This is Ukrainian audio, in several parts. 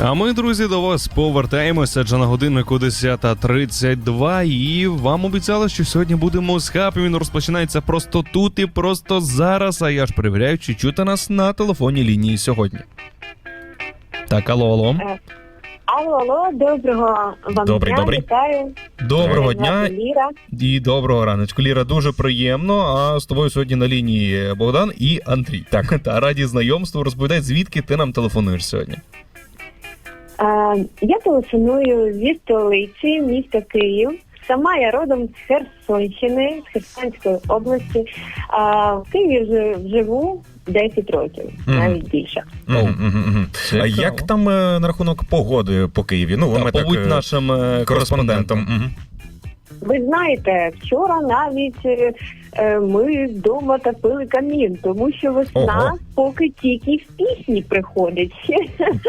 А ми, друзі, до вас повертаємося, адже на годиннику 10.32 і вам обіцяли, що сьогодні будемо з хапі. Він розпочинається просто тут і просто зараз. А я ж перевіряю, чи чути нас на телефонній лінії сьогодні. Так, алло, алло. Алло, алло, доброго вам Добрий, дня, добрий. вітаю. Доброго дня звати Ліра. і доброго раночку. Ліра, дуже приємно. А з тобою сьогодні на лінії Богдан і Андрій. Так, та раді знайомству. Розповідай, звідки ти нам телефонуєш сьогодні. Е, я телефоную зі столиці міста Київ. Сама я родом з Херсонщини, з Херсонської області. А в Києві вже живу 10 років, навіть більше. А як там е, на рахунок погоди по Києві? Ну, ми так, побудь е, нашим е, кореспондентом. Ви знаєте, вчора навіть ми вдома топили камін, тому що весна Ого. поки тільки в пісні приходить.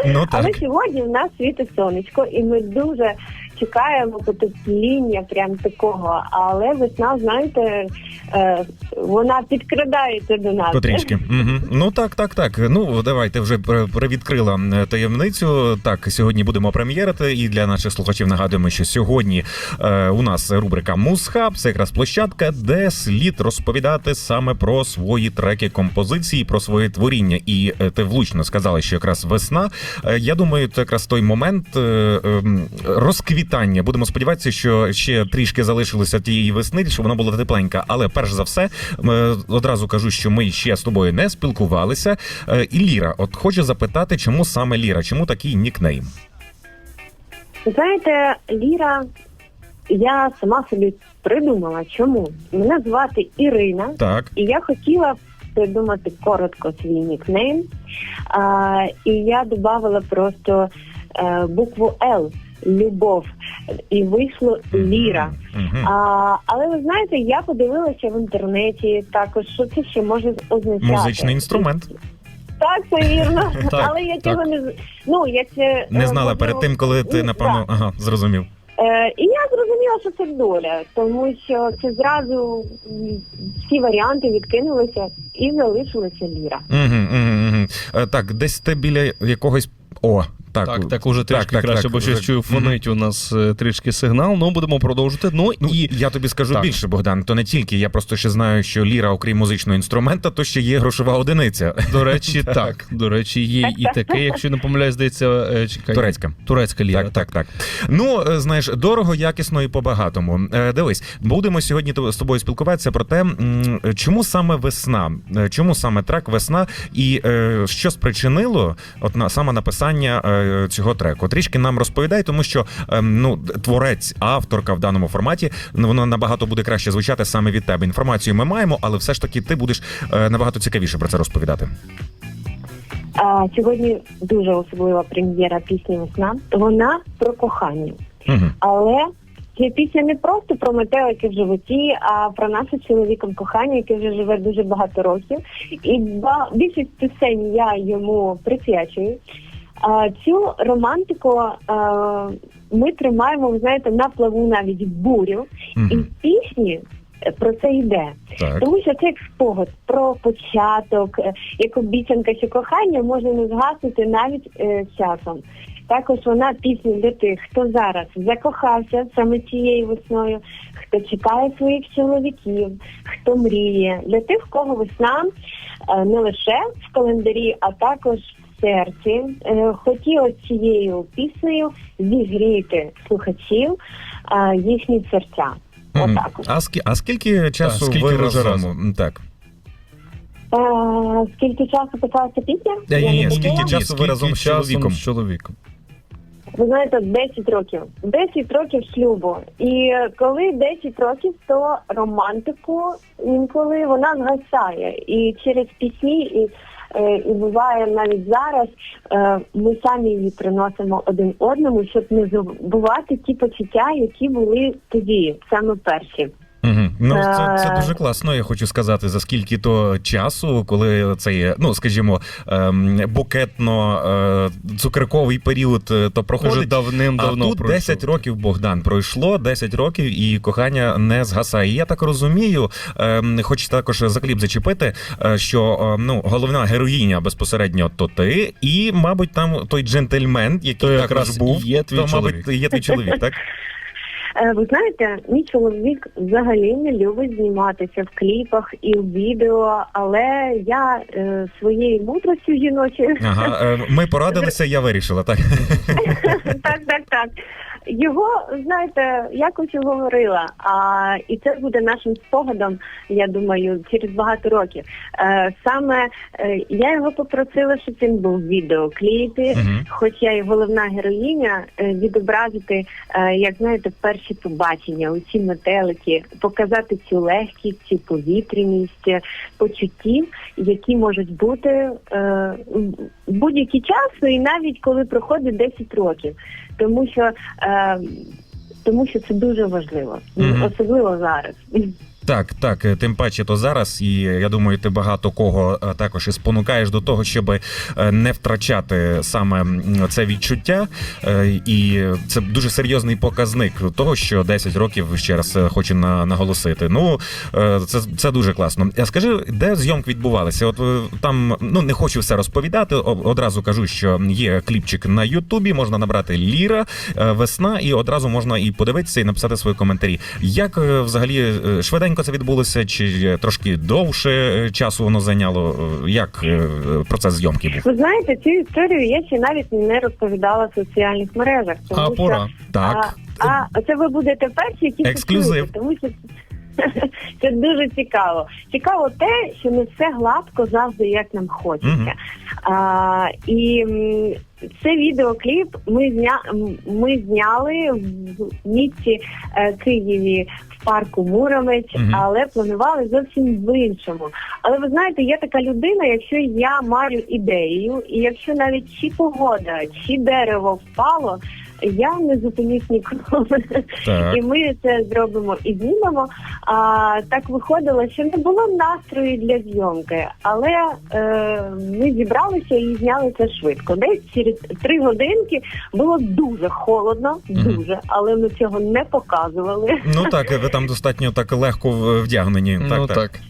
Ну Але сьогодні в нас світить сонечко, і ми дуже чекаємо потепління, прям такого. Але весна, знаєте, е, вона підкрадається до нас. Потрішки. Мгм. Ну так, так, так. Ну давайте вже привідкрила е, таємницю. Так, сьогодні будемо прем'єрити. І для наших слухачів нагадуємо, що сьогодні е, у нас рубрика Музхаб. Це якраз площадка, де слід розповідати саме про свої треки, композиції, про своє творіння. І е, ти влучно сказала, що якраз весна. Е, я думаю, це якраз той момент е, ем, розквітання. Будемо сподіватися, що ще трішки залишилося тієї весни, щоб вона була тепленька. Але перш за все, е, одразу кажу, що ми ще з тобою не спілкувалися. Е, І Ліра, от хочу запитати, чому саме Ліра? Чому такий нікнейм? Знаєте, Ліра, я сама собі придумала, чому мене звати Ірина, Так, і я хотіла придумати коротко свій нікнейм. А, і я додавала просто е, букву Л. Любов, і вийшло Ліра. А, але ви знаєте, я подивилася в інтернеті також, що це ще може означати. Музичний інструмент. Так, це вірно. Так, але я так. цього не з- ну я це Не е, знала можливо, перед тим, коли ти ну, напевно так. ага, зрозумів. Е, і я зрозуміла, що це доля, тому що це зразу всі варіанти відкинулися і залишилася Ліра. Угу, угу, угу. Е, Так, десь ти біля якогось. О, так. Так, так, уже трішки так, краще, так, бо щось чую, фонить у нас е, трішки сигнал. Ну, будемо продовжувати. Ну Ну, і я тобі скажу Так. більше, Богдан. То не тільки я просто ще знаю, що ліра, окрім музичного інструмента, то ще є грошова одиниця. до речі, так. До речі, є і таке, якщо не помиляюсь, здається, е, чекай. Турецька. Турецька ліра. Так, так, так. Ну, е, знаєш, дорого, якісно і по-багатому. Е, Дивись, будемо сьогодні з тобою спілкуватися про те, чому саме весна, чому саме трек весна, і що спричинило от на саме написання цього треку. Трішки нам розповідай, тому що е, ну творець, авторка в даному форматі, ну, воно набагато буде краще звучати саме від тебе. Інформацію ми маємо, але все ж таки ти будеш е, набагато цікавіше про це розповідати. А, сьогодні дуже особлива прем'єра пісні Весна. Вона про кохання. Угу. Але ця пісня не просто про Метео, яке в животі, а про наше чоловіком кохання, яке вже живе дуже багато років. І ба- більшість пісень я йому присвячую. А, цю романтику а, ми тримаємо, ви знаєте, на плаву навіть в бурю. І в пісні е, про це йде. Так. Тому що це як спогад про початок, е, як обіцянка, що кохання може не згаснути навіть е, часом. Також вона пісня для тих, хто зараз закохався саме цією весною, хто чекає своїх чоловіків, хто мріє, для тих, в кого весна е, не лише в календарі, а також серці. Е, цією піснею зігріти слухачів е, їхні серця. Мгм. Отак. А, скі- а скільки часу скільки ви разом? разом? Так. Е, скільки часу писалася пісня? Ні, ні, ні, скільки часу ви разом з чоловіком? з чоловіком? Ви знаєте, 10 років. 10 років шлюбу. І коли 10 років, то романтику інколи вона згасає. І через пісні, і, е, і буває навіть зараз, е, ми самі її приносимо один одному, щоб не забувати ті почуття, які були тоді, саме перші. Ну, це, це Е, дуже класно. Я хочу сказати, за скільки то часу, коли цей, ну скажімо, ем, букетно е, цукерковий період е, то проходить. давним-давно а тут пройшов. 10 років Богдан пройшло 10 років, і кохання не згасає. І Я так розумію, ем, хочу також за кліп зачепити, що ну головна героїня безпосередньо то ти, і мабуть, там той джентльмен, який То якраз був, є твій то, чоловік. мабуть, є твій чоловік, так? Е, Ви знаєте, мій чоловік взагалі не любить зніматися в кліпах і в відео, але я е, своєю мудростю жіночою Ага, е, ми порадилися, я вирішила так. так, так, так. Його, знаєте, якось говорила, а і це буде нашим спогадом, я думаю, через багато років. Е, саме е, я його попросила, щоб він був в відеокліпі, Мгм. хоч я і головна героїня, е, відобразити, е, як знаєте, перші побачення, у ці метелики, показати цю легкість, цю повітряність е, почуттів, які можуть бути е, в будь-який час, і навіть коли проходить 10 років, тому що е, тому що це дуже важливо, Мгм. особливо зараз. Так, так, е, тим паче то зараз, і я думаю, ти багато кого е, також і спонукаєш до того, щоб е, не втрачати саме це відчуття. І це дуже серйозний показник того, що 10 років ще раз хочу на- наголосити. Ну це, це дуже класно. А скажи, де зйомки відбувалися? От там ну не хочу все розповідати. Одразу кажу, що є кліпчик на Ютубі, можна набрати Ліра, весна, і одразу можна і подивитися, і написати свої коментарі. Як взагалі е, швиденько це відбулося, чи трошки довше е, часу воно зайняло? Е, Як е, процес зйомки був? Ви знаєте, цю історію я ще навіть не розповідала в соціальних мережах, тому А що пора. Так. А, а це ви будете перші, які Ексклюзив. тому що це дуже цікаво. Цікаво те, що не все гладко завжди, як нам хочеться. А, і це відеокліп ми зня ми зняли в місті е, Києві в парку Муромець, але планували зовсім в іншому. Але ви знаєте, я така людина, якщо я маю ідею, і якщо навіть чи погода, чи дерево впало. Я не зупинюсь ніколи, Так. і ми це зробимо і знімемо. А так виходило, що не було настрою для зйомки, але е, ми зібралися і зняли це швидко. Десь через три годинки було дуже холодно, дуже, але ми цього не показували. Ну так, ви там достатньо так легко вдягнені. Ну так, так. так.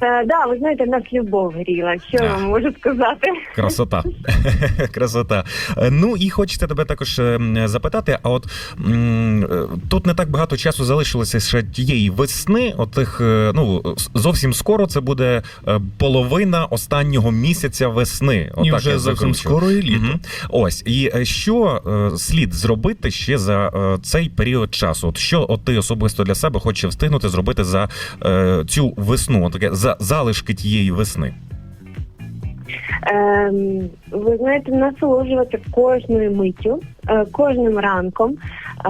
Е, да, ви знаєте, нас любов гріла. Що я вам можу сказати? Красота. Красота. Е, Ну і хочеться тебе також е, м, запитати: а от м, е, тут не так багато часу залишилося ще тієї весни. Отих, е, ну с- зовсім скоро це буде е, половина останнього місяця весни. І Отак вже я зовсім закручу. скоро і літо. Мгм. Ось і е, що е, слід зробити ще за е, цей період часу? От що от ти особисто для себе хочеш встигнути зробити за е, цю весну? От таке за залишки тієї весни. Ем, ви знаєте, насолоджувати кожною миттю, е, кожним ранком,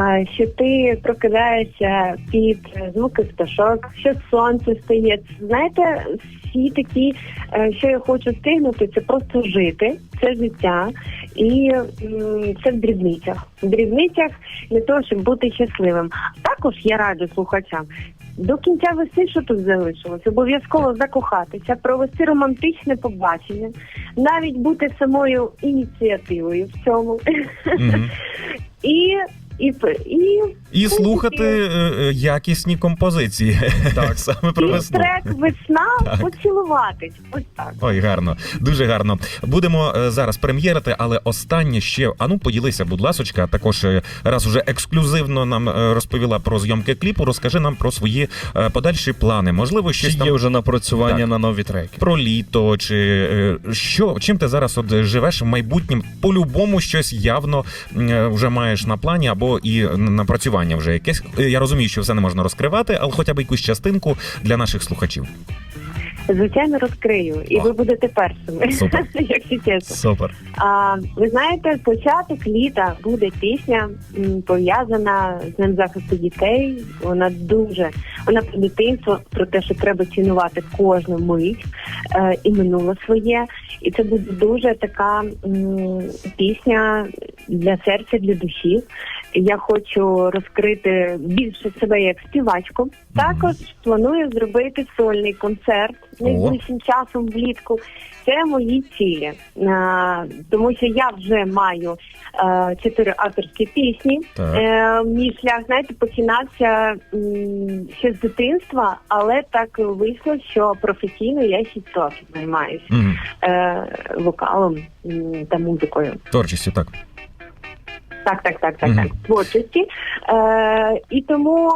е, що ти прокидаєшся під звуки пташок, що сонце стає. Знаєте, всі такі, е, що я хочу встигнути, це просто жити, це життя, і це в дрібницях. В дрібницях для того, щоб бути щасливим. Також я раджу слухачам. До кінця весни, що тут залишилось, обов'язково закохатися, провести романтичне побачення, навіть бути самою ініціативою в цьому. Мгм. І, і, і, І слухати е, е, якісні композиції. Так. саме про весну. трек весна поцілуватись. Ось так. Ой, гарно, дуже гарно. Будемо е, зараз прем'єрити, але останнє ще. Ану, поділися, будь ласочка. Також раз уже ексклюзивно нам розповіла про зйомки кліпу. Розкажи нам про свої подальші плани. Можливо, Чи щось є вже напрацювання Так. на нові треки? про літо, чи що чим ти зараз от живеш в майбутнім? По-любому щось явно вже маєш на плані або і напрацювання вже якесь. Я розумію, що все не можна розкривати, але хоча б якусь частинку для наших слухачів. Звичайно, розкрию, і О. ви будете першими, Супер. якщо чесно. Супер. А, ви знаєте, початок літа буде пісня пов'язана з ним захисту дітей. Вона дуже вона про дитинство, про те, що треба цінувати кожну мить е, і минуле своє. І це буде дуже така м, пісня для серця, для душі. Я хочу розкрити більше себе як співачку. Також планую зробити сольний концерт найближчим часом влітку. Це мої цілі, Е, тому що я вже маю е, чотири авторські пісні. Е, мій шлях, знаєте, починався м, ще з дитинства, але так вийшло, що професійно я 6 років займаюся Мгм. е, вокалом та музикою. Творчістю, так. Так, так, так, так, так. Творчості. Е, і тому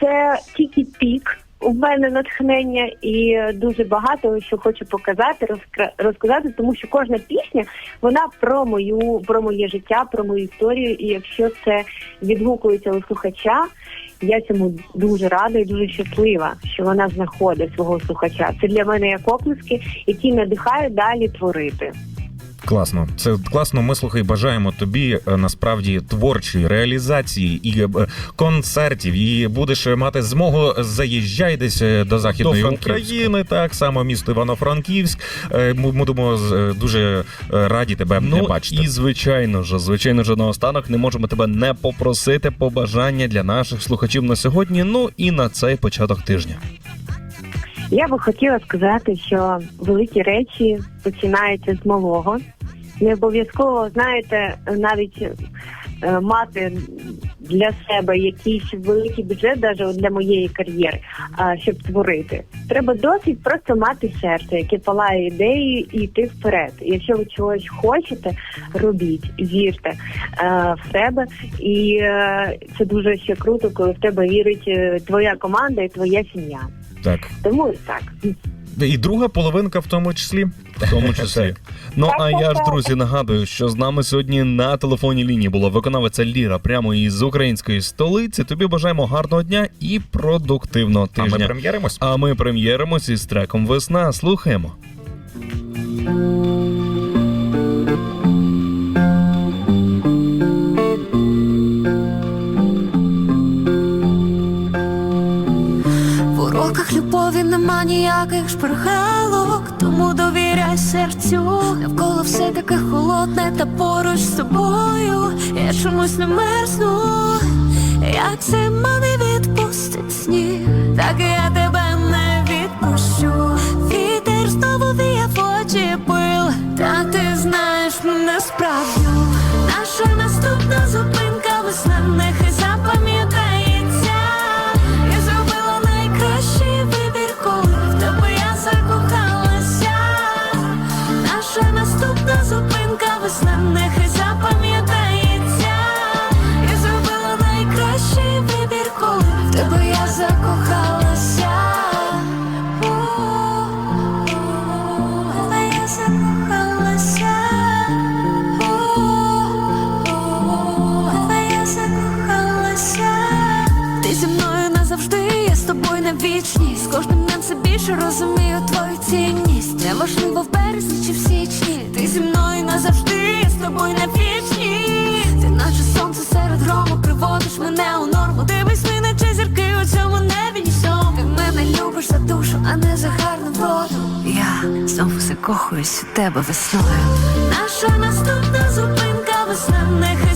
це тільки пік. У мене натхнення і дуже багато що хочу показати, розкра- розказати, тому що кожна пісня вона про мою, про моє життя, про мою історію. І якщо це відгукується у слухача, я цьому дуже рада і дуже щаслива, що вона знаходить свого слухача. Це для мене як оплески, які надихають далі творити. Класно, це класно. Ми слухай, бажаємо тобі е, насправді творчої реалізації і е, концертів. І будеш мати змогу заїжджай десь е, до західної Франківська. України, так само місто Івано-Франківськ. Е, Ми будемо е, дуже е, раді тебе Ну бачити. і звичайно ж, звичайно ж, наостанок не можемо тебе не попросити побажання для наших слухачів на сьогодні. Ну і на цей початок тижня. Я би хотіла сказати, що великі речі починаються з малого. Не обов'язково, знаєте, навіть е, мати для себе якийсь великий бюджет, навіть для моєї кар'єри, щоб творити. Треба досить просто мати серце, яке палає ідеєю і йти вперед. Якщо ви чогось хочете, робіть, вірте е, в себе. І е, це дуже ще круто, коли в тебе вірить твоя команда і твоя сім'я. Так. Тому так. І друга половинка в тому числі. В тому числі. Ну а я ж, друзі, нагадую, що з нами сьогодні на телефонній лінії була виконавиця Ліра прямо із української столиці. Тобі бажаємо гарного дня і продуктивного А ми прем'єримось. А ми прем'єримось із треком Весна. Слухаємо. Нема ніяких шпаргалок, тому довіряй серцю. Навколо все таке холодне та поруч з тобою. Я чомусь не мерзну, як зима не відпустить сніг, так я тебе знову закохуюсь у тебе весною. Наша наступна зупинка весна, нехай